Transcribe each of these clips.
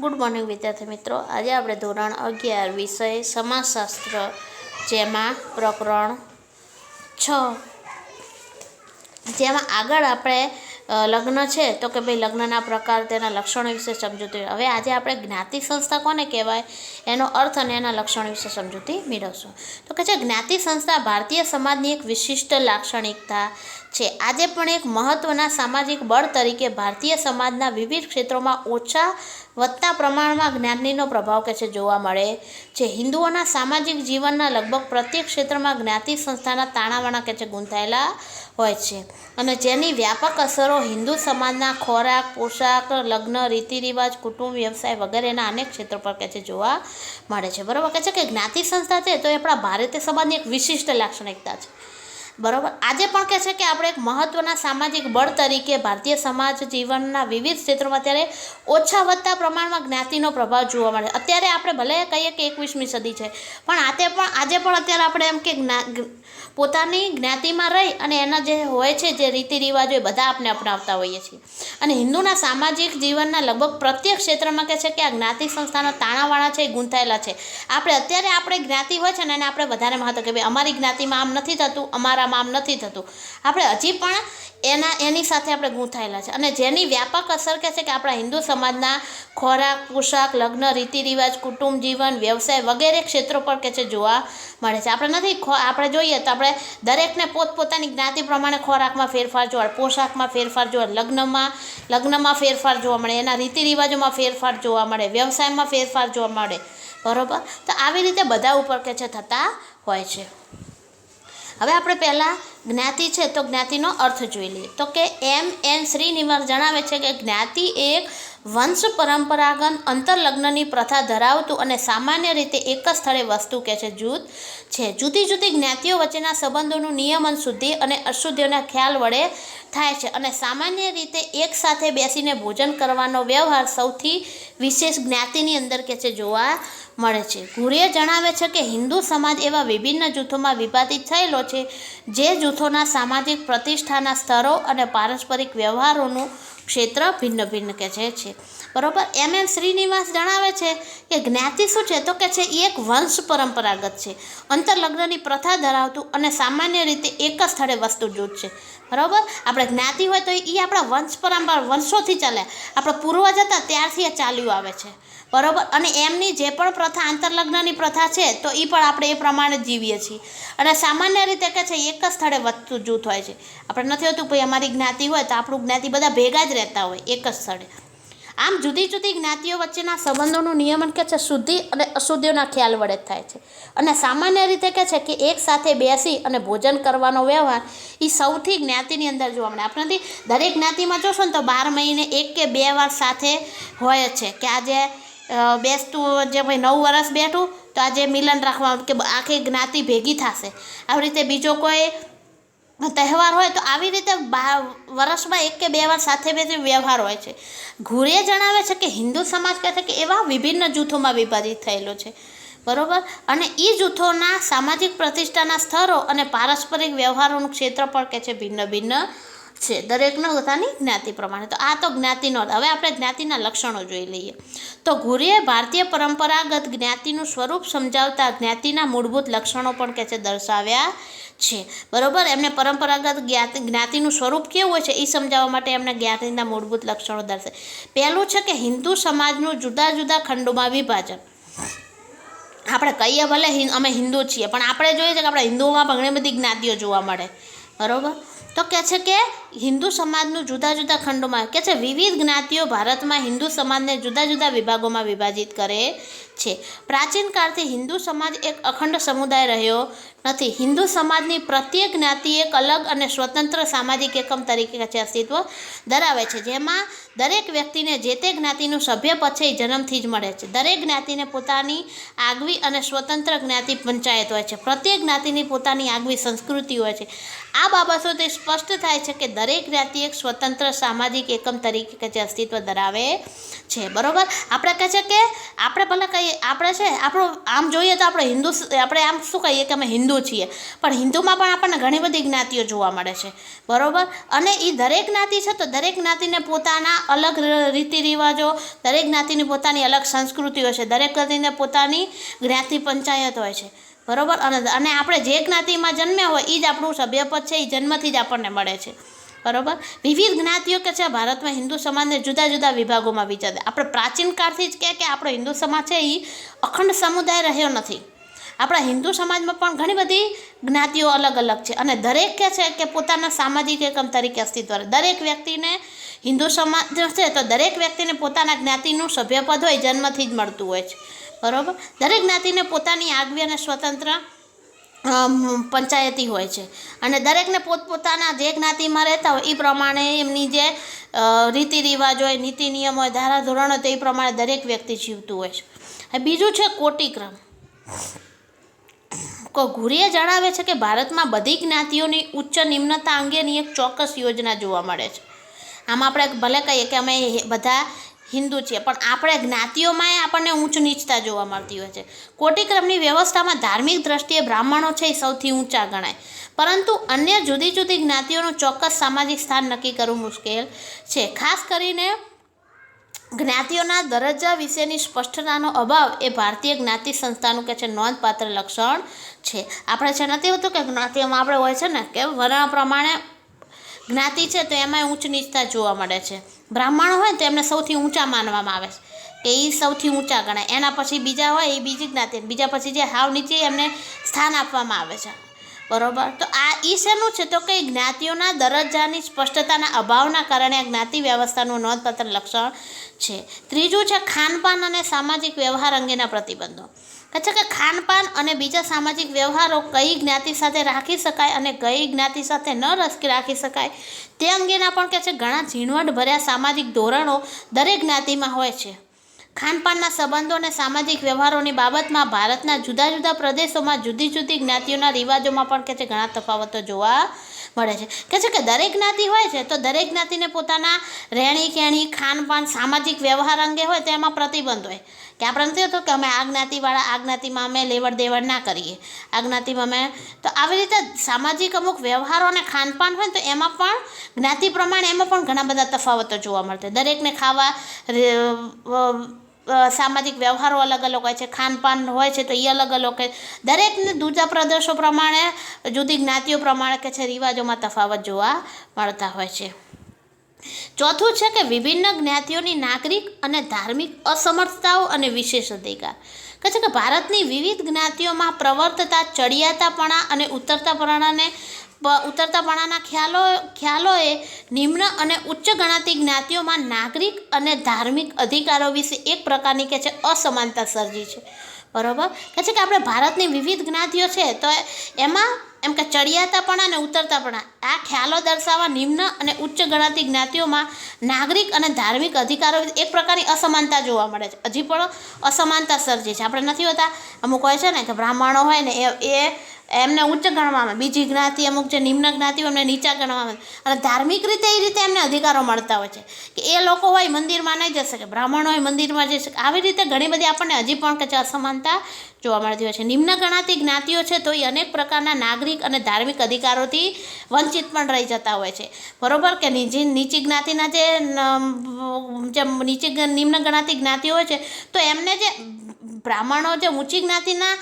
Good morning વિદ્યાર્થી મિત્રો. આજે આપણે ધોરણ અગિયાર વિષય સમાજશાસ્ત્ર, જેમાં પ્રકરણ છ. જેમાં આગળ આપણે લગ્ન છે, તો કે ભાઈ લગ્નના પ્રકાર, તેના લક્ષણો વિશે સમજૂતી. હવે આજે આપણે જ્ઞાતિ સંસ્થા કોને કહેવાય? એનો અર્થ અને એના લક્ષણો વિશે સમજૂતી મેળવશું. તો કે છે, જ્ઞાતિ સંસ્થા ભારતીય સમાજની એક વિશિષ્ટ લાક્ષણિકતા છે. આજે પણ એક મહત્ત્વના સામાજિક બળ તરીકે ભારતીય સમાજના વિવિધ ક્ષેત્રોમાં ઓછા વધતા પ્રમાણમાં જ્ઞાતિનો પ્રભાવ કે છે જોવા મળે છે. હિન્દુઓના સામાજિક જીવનના લગભગ પ્રત્યેક ક્ષેત્રમાં જ્ઞાતિ સંસ્થાના તાણાવાણા કે છે ગૂંથાયેલા હોય છે. અને જેની વ્યાપક અસરો હિન્દુ સમાજના ખોરાક, પોશાક, લગ્ન રીતિ રિવાજ કુટુંબ, વ્યવસાય વગેરેના અનેક ક્ષેત્રો પર કે છે જોવા મળે છે. બરાબર? કે છે કે જ્ઞાતિ સંસ્થા છે તો એ આપણા ભારતીય સમાજની એક વિશિષ્ટ લાક્ષણિકતા છે. બરાબર? આજે પણ કહે છે કે આપણે એક મહત્ત્વના સામાજિક બળ તરીકે ભારતીય સમાજ જીવનના વિવિધ ક્ષેત્રોમાં અત્યારે ઓછા વધતા પ્રમાણમાં જ્ઞાતિનો પ્રભાવ જોવા મળે. અત્યારે આપણે ભલે કહીએ કે એકવીસમી સદી છે, પણ આતે પણ, આજે પણ અત્યારે આપણે એમ કે પોતાની જ્ઞાતિમાં રહી અને એના જે હોય છે, જે રીતિ રિવાજો એ બધા આપણે અપનાવતા હોઈએ છીએ. અને હિન્દુના સામાજિક જીવનના લગભગ પ્રત્યેક ક્ષેત્રમાં કહે છે કે આ જ્ઞાતિ સંસ્થાના તાણાવાળા છે એ ગૂંથાયેલા છે. આપણે, અત્યારે આપણે જ્ઞાતિ હોય છે ને એને આપણે વધારે મહત્વ કે ભાઈ, અમારી જ્ઞાતિમાં આમ નથી થતું અમારામાં આમ નથી થતું. આપણે હજી પણ એના, એની સાથે આપણે ગૂંથાયેલા છે. અને જેની વ્યાપક અસર કે છે કે આપણા હિન્દુ સમાજના ખોરાક, પોશાક, લગ્ન રીતિ રિવાજ કુટુંબ, જીવન, વ્યવસાય વગેરે ક્ષેત્રો પર કે છે જોવા મળે છે. આપણે નથી આપણે જોઈએ તો આપણે દરેકને પોતપોતાની જ્ઞાતિ પ્રમાણે ખોરાકમાં ફેરફાર જોવા પોશાકમાં ફેરફાર જોવા લગ્નમાં લગ્નમાં ફેરફાર જોવા મળે. એના રીતિ રિવાજોમાં ફેરફાર જોવા મળે. વ્યવસાયમાં ફેરફાર જોવા મળે. બરોબર? તો આવી રીતે બધા ઉપર કે છે થતા હોય છે. હવે આપણે પહેલાં જ્ઞાતિ છે તો જ્ઞાતિનો અર્થ જોઈ લઈએ. તો કે એમ એન શ્રીનિવાસ જણાવે છે કે જ્ઞાતિ એક વંશ પરંપરાગત અંતરલગ્નની પ્રથા ધરાવતું અને સામાન્ય રીતે એક જ સ્થળે વસ્તુ કે છે જૂથ છે. જુદી જુદી જ્ઞાતિઓ વચ્ચેના સંબંધોનું નિયમન શુદ્ધિ અને અશુદ્ધિઓના ખ્યાલ વડે થાય છે અને સામાન્ય રીતે એક સાથે બેસીને ભોજન કરવાનો વ્યવહાર સૌથી વિશેષ જ્ઞાતિની અંદર કે છે જોવા મળે છે. ગુરુએ જણાવે છે કે હિન્દુ સમાજ એવા વિભિન્ન જૂથોમાં વિભાજિત થયેલો છે, જે જૂથોના સામાજિક પ્રતિષ્ઠાના સ્તરો અને પારસ્પરિક વ્યવહારોનું ક્ષેત્ર ભિન્ન ભિન્ન કે છે છે. બરોબર? એમ એમ શ્રીનિવાસ જણાવે છે કે જ્ઞાતિ શું છે તો કે છે એ એક વંશ પરંપરાગત છે. અંતરલગ્નની પ્રથા ધરાવતું અને સામાન્ય રીતે એક જ સ્થળે વસ્તુ જૂથ છે. બરાબર? આપણે જ્ઞાતિ હોય તો એ આપણા વંશ પરંપરા વર્ષોથી ચાલે. આપણા પૂર્વજ હતા ત્યારથી એ ચાલ્યું આવે છે. બરાબર? અને એમની જે પણ પ્રથા આંતરલગ્નની પ્રથા છે તો એ પણ આપણે એ પ્રમાણે જીવીએ છીએ. અને સામાન્ય રીતે કે છે એક જ સ્થળે વધતું જૂથ હોય છે. આપણે નથી હોતું ભાઈ અમારી જ્ઞાતિ હોય તો આપણું જ્ઞાતિ બધા ભેગા જ રહેતા હોય, એક જ સ્થળે. આમ જુદી જુદી જ્ઞાતિઓ વચ્ચેના સંબંધોનું નિયમન કે છે, શુદ્ધિ અને અશુદ્ધિઓના ખ્યાલ વડે થાય છે. અને સામાન્ય રીતે કે છે કે એક સાથે બેસી અને ભોજન કરવાનો વ્યવહાર એ સૌથી જ્ઞાતિની અંદર જોવા મળે. આપણને દરેક જ્ઞાતિમાં જોશો ને તો બાર મહિને એક કે બે વાર સાથે હોય છે. કે આજે બેસતું જે ભાઈ નવ વર્ષ બેઠું, તો આજે મિલન રાખવાનું કે આખી જ્ઞાતિ ભેગી થશે. આવી રીતે બીજો કોઈ તહેવાર હોય તો આવી રીતે બા વર્ષમાં એક કે બે વાર સાથે બેસી વ્યવહાર હોય છે. ઘુરીએ જણાવે છે કે હિન્દુ સમાજ કહે છે કે એવા વિભિન્ન જૂથોમાં વિભાજિત થયેલો છે. બરોબર? અને એ જૂથોના સામાજિક પ્રતિષ્ઠાના સ્તરો અને પારસ્પરિક વ્યવહારોનું ક્ષેત્ર પણ કહે છે ભિન્ન ભિન્ન છે. દરેકનો પોતાની જ્ઞાતિ પ્રમાણે. તો આ તો જ્ઞાતિનો હવે આપણે જ્ઞાતિના લક્ષણો જોઈ લઈએ. તો ઘુરીએ ભારતીય પરંપરાગત જ્ઞાતિનું સ્વરૂપ સમજાવતા જ્ઞાતિના મૂળભૂત લક્ષણો પણ કહે છે દર્શાવ્યા છે. બરોબર? એમને પરંપરાગત જ્ઞાતિ, જ્ઞાતિનું સ્વરૂપ કેવું હોય છે એ સમજાવવા માટે એમને જ્ઞાતિના મૂળભૂત લક્ષણો દર્શાવે પહેલું છે કે હિન્દુ સમાજનું જુદા જુદા ખંડોમાં વિભાજન. આપણે કહીએ ભલે અમે હિન્દુ છીએ, પણ આપણે જોઈએ છે કે આપણા હિન્દુઓમાં ઘણી બધી જ્ઞાતિઓ જોવા મળે. બરોબર? તો કે છે કે હિન્દુ સમાજનું જુદા જુદા ખંડોમાં કે છે, વિવિધ જ્ઞાતિઓ ભારતમાં હિન્દુ સમાજને જુદા જુદા વિભાગોમાં વિભાજિત કરે છે. પ્રાચીન કાળથી હિન્દુ સમાજ એક અખંડ સમુદાય રહ્યો નથી. હિન્દુ સમાજની પ્રત્યેક જ્ઞાતિ એક અલગ અને સ્વતંત્ર સામાજિક એકમ તરીકે છે, અસ્તિત્વ ધરાવે છે. જેમાં દરેક વ્યક્તિને જે તે જ્ઞાતિનું સભ્ય પછી જન્મથી જ મળે છે. દરેક જ્ઞાતિને પોતાની આગવી અને સ્વતંત્ર જ્ઞાતિ પંચાયત હોય છે. પ્રત્યેક જ્ઞાતિની પોતાની આગવી સંસ્કૃતિ હોય છે. આ બાબતોથી સ્પષ્ટ થાય છે કે દરેક જ્ઞાતિ એક સ્વતંત્ર સામાજિક એકમ તરીકે કે જે અસ્તિત્વ ધરાવે છે. બરાબર? આપણે કહે છે કે આપણે ભલે કહીએ, આપણે છે, આપણું આમ જોઈએ તો આપણે હિન્દુ આપણે આમ શું કહીએ કે અમે હિન્દુ છીએ, પણ હિન્દુમાં પણ આપણને ઘણી બધી જ્ઞાતિઓ જોવા મળે છે. બરોબર? અને એ દરેક જ્ઞાતિ છે તો દરેક જ્ઞાતિને પોતાના અલગ રીતિ રિવાજો, દરેક જ્ઞાતિની પોતાની અલગ સંસ્કૃતિ હોય છે, દરેક જ્ઞાતિને પોતાની જ્ઞાતિ પંચાયત હોય છે. બરાબર? અને અને આપણે જે જ્ઞાતિમાં જન્મ્યા હોય એ જ આપણું સભ્યપદ છે એ જન્મથી જ આપણને મળે છે. બરોબર? વિવિધ જ્ઞાતિઓ કે છે ભારતમાં હિન્દુ સમાજને જુદા જુદા વિભાગોમાં વિચારે. આપણે પ્રાચીન કાળથી જ કહે કે આપણો હિન્દુ સમાજ છે એ અખંડ સમુદાય રહ્યો નથી. આપણા હિન્દુ સમાજમાં પણ ઘણી બધી જ્ઞાતિઓ અલગ અલગ છે અને દરેક કે છે કે પોતાના સામાજિક એકમ તરીકે અસ્તિત્વ દરેક વ્યક્તિને હિન્દુ સમાજ છે તો દરેક વ્યક્તિને પોતાના જ્ઞાતિનું સભ્યપદ હોય, જન્મથી જ મળતું હોય છે. બરાબર? દરેક જ્ઞાતિને પોતાની આગવી અને સ્વતંત્ર પંચાયતી હોય છે. અને દરેકને પોતપોતાના જે જ્ઞાતિમાં રહેતા હોય, એ પ્રમાણે એમની જે રીતિ રિવાજ હોય, નીતિ નિયમ હોય ધારા ધોરણ હોય, તો એ પ્રમાણે દરેક વ્યક્તિ જીવતું હોય છે. બીજું છે કોટિક્રમ. ઘુરીએ જણાવે છે કે ભારતમાં બધી જ્ઞાતિઓની ઉચ્ચ નિમ્નતા અંગેની એક ચોક્કસ યોજના જોવા મળે છે. આમ આપણે ભલે કહીએ કે અમે બધા હિન્દુ છીએ પણ આપણે જ્ઞાતિઓમાં આપણને ઊંચ નીચતા જોવા મળતી હોય છે. કોટિક્રમની વ્યવસ્થામાં ધાર્મિક દ્રષ્ટિએ બ્રાહ્મણો છે એ સૌથી ઊંચા ગણાય. પરંતુ અન્ય જુદી જુદી જ્ઞાતિઓનું ચોક્કસ સામાજિક સ્થાન નક્કી કરવું મુશ્કેલ છે. ખાસ કરીને જ્ઞાતિઓના દરજ્જા વિશેની સ્પષ્ટતાનો અભાવ એ ભારતીય જ્ઞાતિ સંસ્થાનું કે છે નોંધપાત્ર લક્ષણ છે. આપણે છે નથી હોતું કે જ્ઞાતિઓમાં આપણે હોય છે ને, કે વર્ણ પ્રમાણે જ્ઞાતિ છે તો એમાં ઊંચ નીચતા જોવા મળે છે. બ્રાહ્મણો હોય તો એમને સૌથી ઊંચા માનવામાં આવે છે. કે એ સૌથી ઊંચા ગણાય. એના પછી બીજા હોય એ બીજી જ્ઞાતિ, બીજા પછી જે હાવ નીચે એમને સ્થાન આપવામાં આવે છે. બરોબર? તો આ ઈ શેનું છે? તો કે જ્ઞાતિઓના દરજ્જાની સ્પષ્ટતાના અભાવના કારણે જ્ઞાતિ વ્યવસ્થાનું નોંધપાત્ર લક્ષણ છે. ત્રીજું છે ખાનપાન અને સામાજિક વ્યવહાર અંગેના પ્રતિબંધો. કહે છે કે ખાનપાન અને બીજા સામાજિક વ્યવહારો કઈ જ્ઞાતિ સાથે રાખી શકાય અને કઈ જ્ઞાતિ સાથે ન રાખી શકાય તે અંગેના પણ કે છે, ઘણા ઝીણવટ ભર્યા સામાજિક ધોરણો દરેક જ્ઞાતિમાં હોય છે. ખાનપાનના સંબંધો અને સામાજિક વ્યવહારોની બાબતમાં ભારતના જુદા જુદા પ્રદેશોમાં જુદી જુદી જ્ઞાતિઓના રિવાજોમાં પણ કે છે ઘણા તફાવતો જોવા મળે છે. કે છે કે દરેક જ્ઞાતિ હોય છે તો દરેક જ્ઞાતિને પોતાના રહેણી કહેણી ખાનપાન, સામાજિક વ્યવહાર અંગે હોય તો એમાં પ્રતિબંધ હોય. કે આપણે નથી હોતું કે અમે આ જ્ઞાતિવાળા, આ જ્ઞાતિમાં અમે લેવડ દેવડ ના કરીએ. આ જ્ઞાતિમાં અમે તો આવી રીતે સામાજિક અમુક વ્યવહારો અને ખાનપાન હોય તો એમાં પણ જ્ઞાતિ પ્રમાણે એમાં પણ ઘણા બધા તફાવતો જોવા મળતા દરેકને ખાવા સામાજિક વ્યવહારો અલગ અલગ હોય છે, ખાનપાન હોય છે તો એ અલગ અલગ હોય દરેકને જુદા પ્રદેશો પ્રમાણે, જુદી જ્ઞાતિઓ પ્રમાણે કે છે, રિવાજોમાં તફાવત જોવા મળતા હોય છે. ચોથું છે કે વિભિન્ન જ્ઞાતિઓની નાગરિક અને ધાર્મિક અસમર્થતાઓ અને વિશેષ અધિકાર. કહે છે કે ભારતની વિવિધ જ્ઞાતિઓમાં પ્રવર્તતા, ચડિયાતાપણા અને ઉતરતાપણાને પ- ઉતરતાપણાના ખ્યાલો ખ્યાલોએ નિમ્ન અને ઉચ્ચ ગણાતી જ્ઞાતિઓમાં નાગરિક અને ધાર્મિક અધિકારો વિશે એક પ્રકારની કે છે અસમાનતા સર્જી છે. બરાબર? કે છે કે આપણે ભારતની વિવિધ જ્ઞાતિઓ છે તો એમાં એમ કે ચડિયાતાપણા અને ઉતરતાપણા આ ખ્યાલો દર્શાવવા નિમ્ન અને ઉચ્ચ ગણાતી જ્ઞાતિઓમાં નાગરિક અને ધાર્મિક અધિકારો એક પ્રકારની અસમાનતા જોવા મળે છે. હજી પણ અસમાનતા સર્જી છે. આપણે નથી હોતા? અમુક હોય છે ને કે બ્રાહ્મણો હોય ને એ એમને ઉચ્ચ ગણવામાં આવે. બીજી જ્ઞાતિ અમુક જે નિમ્ન જ્ઞાતિ એમને નીચા ગણવામાં આવે. અને ધાર્મિક રીતે એ રીતે એમને અધિકારો મળતા હોય છે. કે એ લોકો હોય મંદિરમાં નહીં જઈ શકે, બ્રાહ્મણ હોય મંદિરમાં જઈ શકે. આવી રીતે ઘણી બધી આપણને હજી પણ કે અસમાનતા જોવા મળતી હોય છે. નિમ્ન ગણાતી જ્ઞાતિઓ છે તો એ અનેક પ્રકારના નાગરિક અને ધાર્મિક અધિકારોથી વંચિત પણ રહી જતા હોય છે. બરોબર કે નીચી નીચી જ્ઞાતિના જે જે નીચી નિમ્ન ગણાતી જ્ઞાતિઓ હોય છે, તો એમને જે બ્રાહ્મણો જે ઊંચી જ્ઞાતિના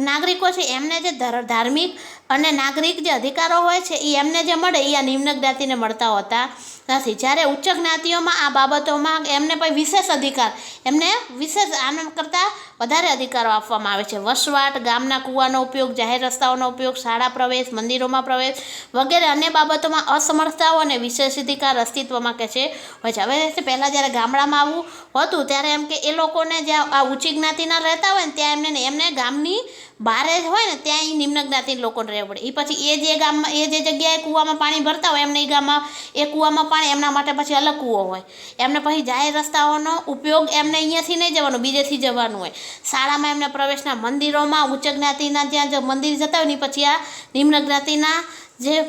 નાગરિકો છે એમને જે ધર- ધાર્મિક અને નાગરિક જે અધિકારો હોય છે એ એમને જે મળે એ આ નિમ્ન જ્ઞાતિને મળતા હોતા નથી. જ્યારે ઉચ્ચ જ્ઞાતિઓમાં આ બાબતોમાં એમને પણ વિશેષ અધિકાર, એમને વિશેષ આનંદ કરતાં વધારે અધિકારો આપવામાં આવે છે. વસવાટ, ગામના કૂવાનો ઉપયોગ, જાહેર રસ્તાઓનો ઉપયોગ, શાળા પ્રવેશ, મંદિરોમાં પ્રવેશ વગેરે અન્ય બાબતોમાં અસમર્થતાઓ અને વિશેષ અધિકાર અસ્તિત્વમાં કે છે, હોય છે. હવે પહેલાં જ્યારે ગામડામાં આવું હતું, ત્યારે એમ કે એ લોકોને જ્યાં આ ઊંચી જ્ઞાતિના રહેતા હોય ને, ત્યાં એમને એમને ગામની બારે જ હોય ને ત્યાં એ નિમ્ન જ્ઞાતિ લોકોને રહેવું પડે. એ પછી એ જે ગામમાં, એ જે જગ્યાએ કૂવામાં પાણી ભરતા હોય, એમને એ ગામમાં, એ કૂવામાં પાણી એમના માટે પછી અલગ કૂવો હોય. એમને પછી જાહેર રસ્તાઓનો ઉપયોગ એમને અહીંયાથી નહીં જવાનું, બીજેથી જવાનું હોય. શાળામાં એમને પ્રવેશના મંદિરોમાં, ઉચ્ચ જ્ઞાતિના જ્યાં જે મંદિર જતા હોય ને પછી આ નિમ્ન જ્ઞાતિના જે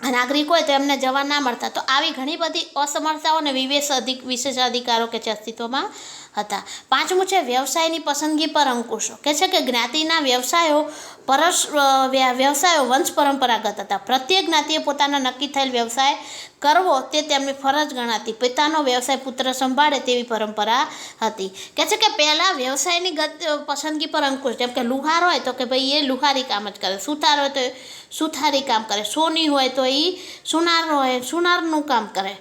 નાગરિક હોય તો એમને જવા ના મળતા. તો આવી ઘણી બધી અસમર્થાઓ અને વિવેશ અધિક વિશેષ અધિકારો કે છે અસ્તિત્વમાં હતા. પાંચમું છે, વ્યવસાયની પસંદગી પર અંકુશો. કે છે કે જ્ઞાતિના વ્યવસાયો પરસ વ્યવસાયો વંશ પરંપરાગત હતા. પ્રત્યેક જ્ઞાતિએ પોતાના નક્કી થયેલ વ્યવસાય કરવો તે તેમની ફરજ ગણાતી. પિતાનો વ્યવસાય પુત્ર સંભાળે તેવી પરંપરા હતી. કે છે કે પહેલાં વ્યવસાયની ગત પસંદગી પર અંકુશ. જેમ કે લુહાર હોય તો કે ભાઈ એ લુહારી કામ જ કરે. સુથાર હોય તો સુથારી કામ કરે. સોની હોય તો એ સુનાર હોય, સુનારનું કામ કરે.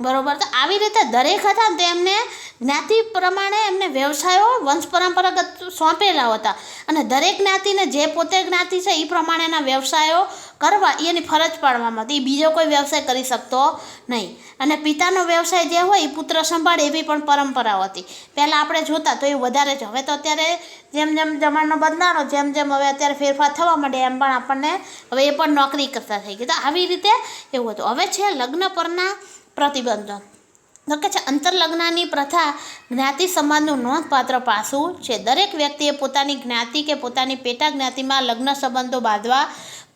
બરોબર? તો આવી રીતે દરેક હતા તો એમને જ્ઞાતિ પ્રમાણે એમને વ્યવસાયો વંશ પરંપરાગત સોંપેલા હતા. અને દરેક જ્ઞાતિને જે પોતે જ્ઞાતિ છે એ પ્રમાણેના વ્યવસાયો કરવા એની ફરજ પાડવામાં હતી. એ બીજો કોઈ વ્યવસાય કરી શકતો નહીં. અને પિતાનો વ્યવસાય જે હોય એ પુત્ર સંભાળે એવી પણ પરંપરાઓ હતી. પહેલાં આપણે જોતા તો એ વધારે છે હવે તો અત્યારે જેમ જેમ જમાનો બદલાનો જેમ જેમ હવે અત્યારે ફેરફાર થવા માંડે એમ પણ આપણને હવે એ પણ નોકરી કરતા થઈ ગઈ. તો આવી રીતે એવું હતું. હવે છે લગ્ન પરના પ્રતિબંધો. તો કે છે અંતરલગ્નની પ્રથા જ્ઞાતિ સમાજનું નોંધપાત્ર પાસું છે. દરેક વ્યક્તિએ પોતાની જ્ઞાતિ કે પોતાની પેટા જ્ઞાતિમાં લગ્ન સંબંધો બાંધવા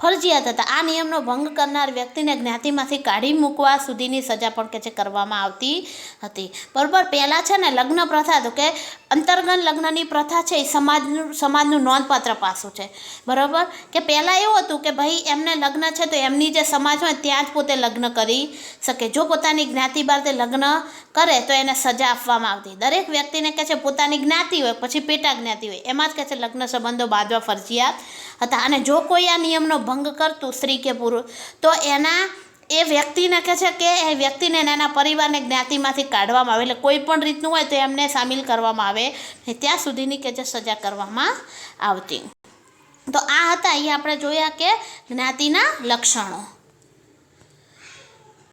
ફરજિયાત હતા. આ નિયમનો ભંગ કરનાર વ્યક્તિને જ્ઞાતિમાંથી કાઢી મૂકવા સુધીની સજા પણ કે છે કરવામાં આવતી હતી. બરાબર, પહેલાં છે ને લગ્ન પ્રથા તો કે અંતર્ગત લગ્નની પ્રથા છે એ સમાજનું સમાજનું નોંધપાત્ર પાસું છે. બરાબર? કે પહેલાં એવું હતું કે ભાઈ એમને લગ્ન છે તો એમની જે સમાજ હોય ત્યાં જ પોતે લગ્ન કરી શકે. જો પોતાની જ્ઞાતિ બાદ તે લગ્ન કરે તો એને સજા આપવામાં આવતી. દરેક વ્યક્તિને કહે છે પોતાની જ્ઞાતિ હોય, પછી પેટા જ્ઞાતિ હોય. એમાં જ કહે છે લગ્ન સંબંધો બાંધવા ફરજિયાત હતા. અને જો કોઈ આ નિયમનો ભંગ કરતું સ્ત્રી કે પુરુષ, તો એના એ વ્યક્તિને કહે છે કે એ વ્યક્તિને એના પરિવારને જ્ઞાતિમાંથી કાઢવામાં આવે. એટલે કોઈ પણ રીતનું હોય તો એમને સામેલ કરવામાં આવે ને ત્યાં સુધીની કે જે સજા કરવામાં આવતી. તો આ હતા અહીંયા આપણે જોયા કે જ્ઞાતિના લક્ષણો.